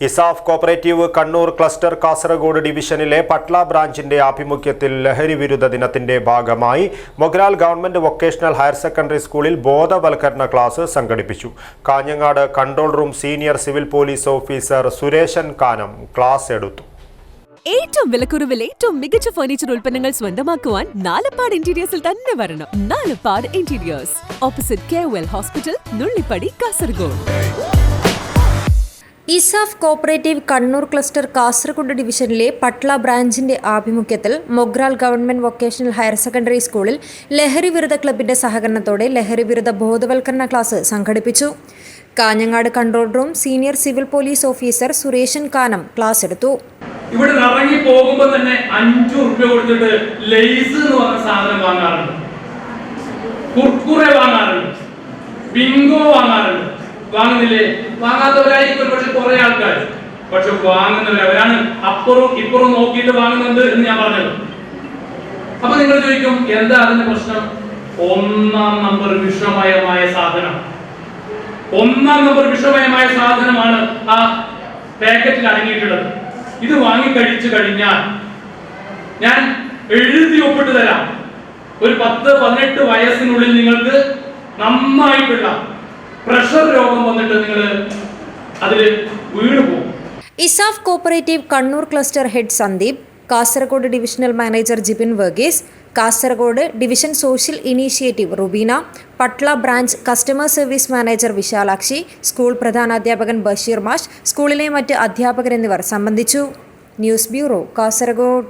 ESAF cooperative Kannur cluster Kasaragod ഡിവിഷനിലെ പട്ല ബ്രാഞ്ചിന്റെ ആഭിമുഖ്യത്തിൽ ലഹരി വിരുദ്ധ ദിനത്തിന്റെ ഭാഗമായി Mogral government vocational higher secondary സ്കൂളിൽ ബോധവൽക്കരണ ക്ലാസ് സംഘടിപ്പിച്ചു. Kanhangad control room senior civil police officer Sureshan Kanam class എടുത്തു. ഏറ്റവും വിലക്കുറവിൽ ഏറ്റവും മികച്ച ഫർണിച്ചർ ഉൽപ്പന്നങ്ങൾ സ്വന്തമാക്കുവാൻ നാലപ്പാട് ഇന്റീരിയേഴ്സിൽ തന്നെ വരണം. Nalappad interiors opposite K hospital Nullippady Kasaragod ESAF cooperative Kannur cluster Kasaragod ഡിവിഷനിലെ പട്ള ബ്രാഞ്ചിന്റെ ആഭിമുഖ്യത്തിൽ Mogral government vocational higher secondary സ്കൂളിൽ ലഹരി വിരുദ്ധ ക്ലബിന്റെ സഹകരണത്തോടെ ലഹരി വിരുദ്ധ ബോധവൽക്കരണ ക്ലാസ് സംഘടിപ്പിച്ചു. Kanhangad control room senior civil police officer Sureshan Kanam class എടുത്തു. ഇവിടെ ഇറങ്ങി പോകുമ്പോൾ തന്നെ അഞ്ചു റുപ്യ കൊടുത്തിട്ട് ലെയ്സ് എന്ന് പറഞ്ഞ സാധനം വാങ്ങാറുണ്ട്. കുർക്കുറെ വാങ്ങാറുണ്ട്. ബിങ്കോ വാങ്ങാറുണ്ട്. വാങ്ങുന്നില്ലേ? വാങ്ങാത്തവരായിരിക്കും ഒരു പക്ഷെ കുറെ ആൾക്കാർ പക്ഷെ വാങ്ങുന്നവർ അവരാണ് അപ്പുറവും നോക്കിയിട്ട് വാങ്ങുന്നുണ്ട് എന്ന് ഞാൻ പറഞ്ഞത്. അപ്പൊ നിങ്ങൾ ചോദിക്കും എന്താ അതിന്റെ പ്രശ്നം? ഒന്നാം നമ്പർ വിഷമയമായ സാധനം. ഒന്നാം നമ്പർ വിഷമയമായ സാധനമാണ് ആ പാക്കറ്റിൽ അടങ്ങിയിട്ടുള്ളത്. ഇത് വാങ്ങി കഴിഞ്ഞാൽ ഞാൻ എഴുതി ഒപ്പിട്ട് തരാം. ഒരു പത്ത് പതിനെട്ട് വയസ്സിനുള്ളിൽ നിങ്ങൾക്ക് നന്നായിട്ടുള്ള പ്രഷർ രോഗം വന്നിട്ട് നിങ്ങൾ അതിൽ വീണു പോകും. ESAF cooperative Kannur cluster head Sandeep Kasaragod divisional manager Jibin Varghese Kasaragod division social initiative Rubeena Patla branch customer service manager Vishalakshi school പ്രധാനാധ്യാപകൻ Basheer മാഷ് സ്കൂളിലെ മറ്റ് അധ്യാപകർ എന്നിവർ സംബന്ധിച്ചു. News bureau Kasaragod.